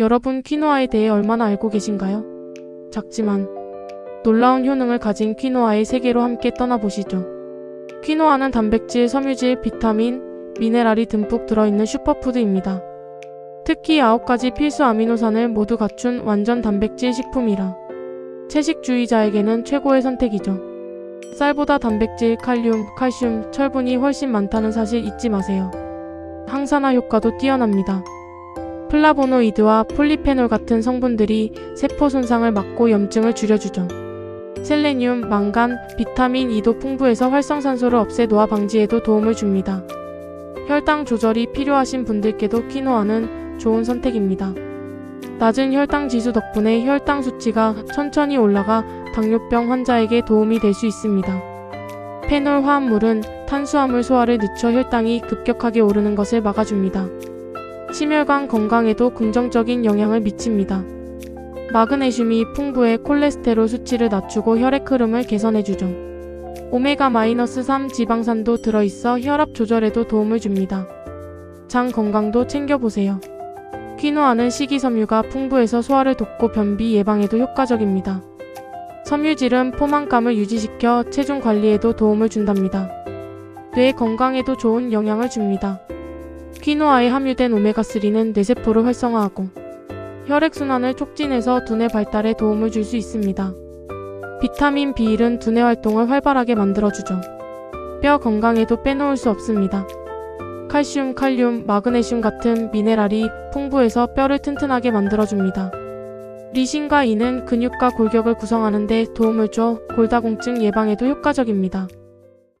여러분 퀴노아에 대해 얼마나 알고 계신가요? 작지만 놀라운 효능을 가진 퀴노아의 세계로 함께 떠나보시죠. 퀴노아는 단백질, 섬유질, 비타민, 미네랄이 듬뿍 들어있는 슈퍼푸드입니다. 특히 9가지 필수 아미노산을 모두 갖춘 완전 단백질 식품이라 채식주의자에게는 최고의 선택이죠. 쌀보다 단백질, 칼륨, 칼슘, 철분이 훨씬 많다는 사실 잊지 마세요. 항산화 효과도 뛰어납니다. 플라보노이드와 폴리페놀 같은 성분들이 세포 손상을 막고 염증을 줄여주죠. 셀레늄, 망간, 비타민 E도 풍부해서 활성산소를 없애 노화 방지에도 도움을 줍니다. 혈당 조절이 필요하신 분들께도 키노아는 좋은 선택입니다. 낮은 혈당 지수 덕분에 혈당 수치가 천천히 올라가 당뇨병 환자에게 도움이 될 수 있습니다. 페놀 화합물은 탄수화물 소화를 늦춰 혈당이 급격하게 오르는 것을 막아줍니다. 심혈관 건강에도 긍정적인 영향을 미칩니다. 마그네슘이 풍부해 콜레스테롤 수치를 낮추고 혈액 흐름을 개선해주죠. 오메가-3 지방산도 들어있어 혈압 조절에도 도움을 줍니다. 장 건강도 챙겨보세요. 퀴노아는 식이섬유가 풍부해서 소화를 돕고 변비 예방에도 효과적입니다. 섬유질은 포만감을 유지시켜 체중 관리에도 도움을 준답니다. 뇌 건강에도 좋은 영향을 줍니다. 퀴노아에 함유된 오메가3는 뇌세포를 활성화하고 혈액순환을 촉진해서 두뇌 발달에 도움을 줄 수 있습니다. 비타민 B1은 두뇌 활동을 활발하게 만들어주죠. 뼈 건강에도 빼놓을 수 없습니다. 칼슘, 칼륨, 마그네슘 같은 미네랄이 풍부해서 뼈를 튼튼하게 만들어줍니다. 리신과 이는 근육과 골격을 구성하는 데 도움을 줘 골다공증 예방에도 효과적입니다.